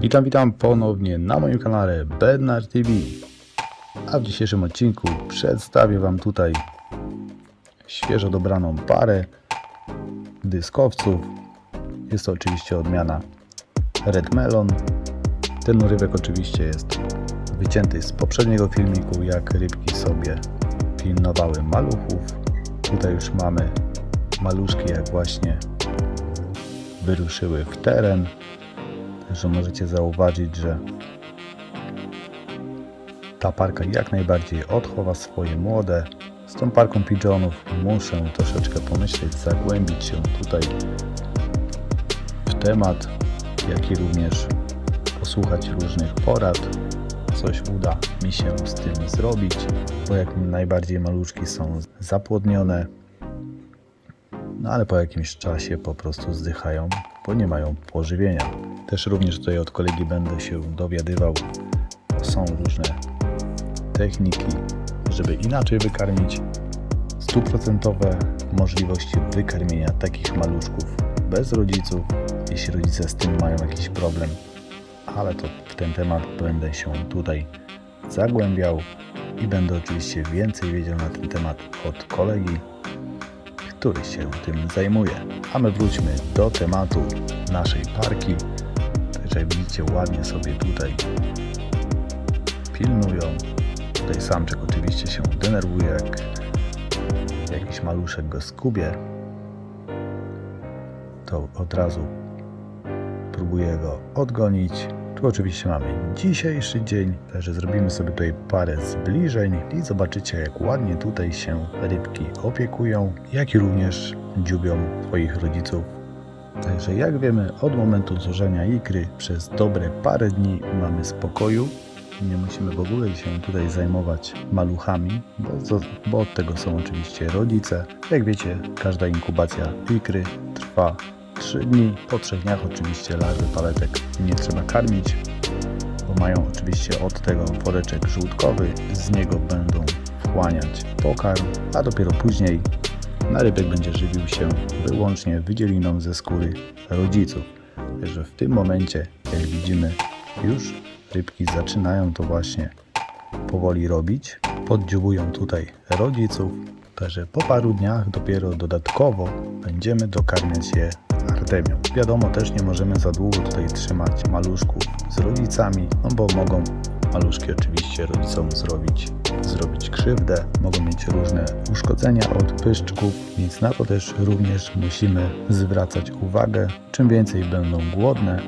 Witam, witam ponownie na moim kanale Bernard TV. A w dzisiejszym odcinku przedstawię Wam tutaj świeżo dobraną parę dyskowców. Jest to oczywiście odmiana Red Melon. Ten rybek oczywiście jest wycięty z poprzedniego filmiku, jak rybki sobie pilnowały maluchów. Tutaj już mamy maluszki, jak właśnie wyruszyły w teren. Także możecie zauważyć, że ta parka jak najbardziej odchowa swoje młode. Z tą parką pigeonów muszę troszeczkę pomyśleć, zagłębić się tutaj w temat, jak i również posłuchać różnych porad. Coś uda mi się z tym zrobić, bo jak najbardziej maluszki są zapłodnione, no ale po jakimś czasie po prostu zdychają, bo nie mają pożywienia. Też również tutaj od kolegi będę się dowiadywał, są różne techniki, żeby inaczej wykarmić. Stuprocentowe możliwości wykarmienia takich maluszków bez rodziców, jeśli rodzice z tym mają jakiś problem. Ale to w ten temat będę się tutaj zagłębiał i będę oczywiście więcej wiedział na ten temat od kolegi, który się tym zajmuje. A my wróćmy do tematu naszej parki. Także widzicie ładnie sobie tutaj pilnują. Tutaj samczyk oczywiście się denerwuje, jak jakiś maluszek go skubie. To od razu próbuje go odgonić. Tu oczywiście mamy dzisiejszy dzień, także zrobimy sobie tutaj parę zbliżeń i zobaczycie jak ładnie tutaj się rybki opiekują, jak i również dziubią swoich rodziców. Także jak wiemy, od momentu złożenia ikry przez dobre parę dni mamy spokoju. Nie musimy w ogóle się tutaj zajmować maluchami, bo, bo od tego są oczywiście rodzice. Jak wiecie, każda inkubacja ikry trwa 3 dni. Po 3 dniach oczywiście larwy paletek nie trzeba karmić, bo mają oczywiście od tego woreczek żółtkowy. Z niego będą wchłaniać pokarm, a dopiero później na rybek będzie żywił się wyłącznie wydzieliną ze skóry rodziców. Także w tym momencie, jak widzimy, już rybki zaczynają to właśnie powoli robić. Poddziubują tutaj rodziców. Także po paru dniach dopiero dodatkowo będziemy dokarmiać je artemią. Wiadomo, też nie możemy za długo tutaj trzymać maluszków z rodzicami, no bo mogą maluszki oczywiście rodzicom zrobić, zrobić krzywdę, mogą mieć różne uszkodzenia od pyszczków, więc na to też również musimy zwracać uwagę. Czym więcej będą głodne,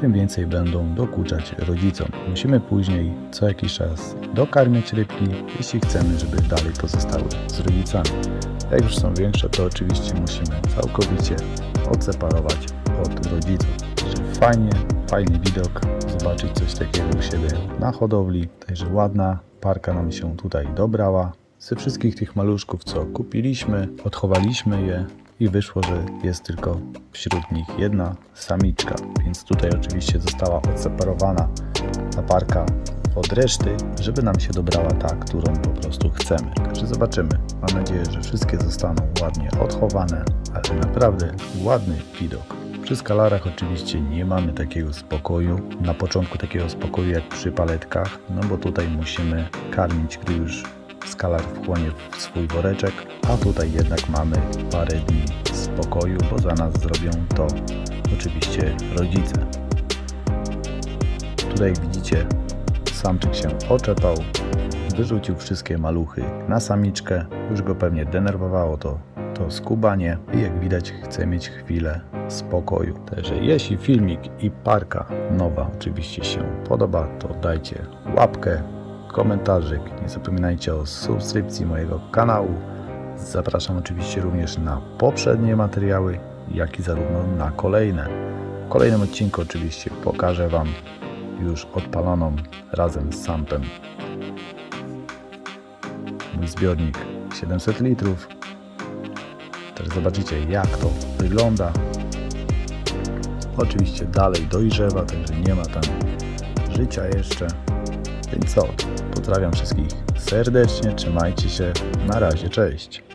tym więcej będą dokuczać rodzicom. Musimy później co jakiś czas dokarmiać rybki, jeśli chcemy, żeby dalej pozostały z rodzicami. Jak już są większe, to oczywiście musimy całkowicie odseparować od rodziców. Fajnie, fajny widok, zobaczyć coś takiego u siebie na hodowli. Także ładna parka nam się tutaj dobrała. Ze wszystkich tych maluszków, co kupiliśmy, odchowaliśmy je i wyszło, że jest tylko wśród nich jedna samiczka, więc tutaj oczywiście została odseparowana ta parka od reszty, żeby nam się dobrała ta, którą po prostu chcemy. Także zobaczymy. Mam nadzieję, że wszystkie zostaną ładnie odchowane, ale naprawdę ładny widok. Przy skalarach oczywiście nie mamy takiego spokoju. Na początku takiego spokoju jak przy paletkach, no bo tutaj musimy karmić, gdy już skalar wchłonie w swój woreczek, a tutaj jednak mamy parę dni spokoju, bo za nas zrobią to oczywiście rodzice. Tutaj widzicie samczyk się oczepał, wyrzucił wszystkie maluchy na samiczkę, już go pewnie denerwowało to, to skubanie i jak widać chce mieć chwilę spokoju. Także jeśli filmik i parka nowa oczywiście się podoba, to dajcie łapkę, komentarzyk, nie zapominajcie o subskrypcji mojego kanału. Zapraszam oczywiście również na poprzednie materiały, jak i zarówno na kolejne. W kolejnym odcinku oczywiście pokażę Wam już odpaloną razem z sampem mój zbiornik 700 litrów. Też zobaczycie jak to wygląda. Oczywiście dalej dojrzewa, także nie ma tam życia jeszcze. Więc co? Pozdrawiam wszystkich serdecznie, trzymajcie się. Na razie, cześć.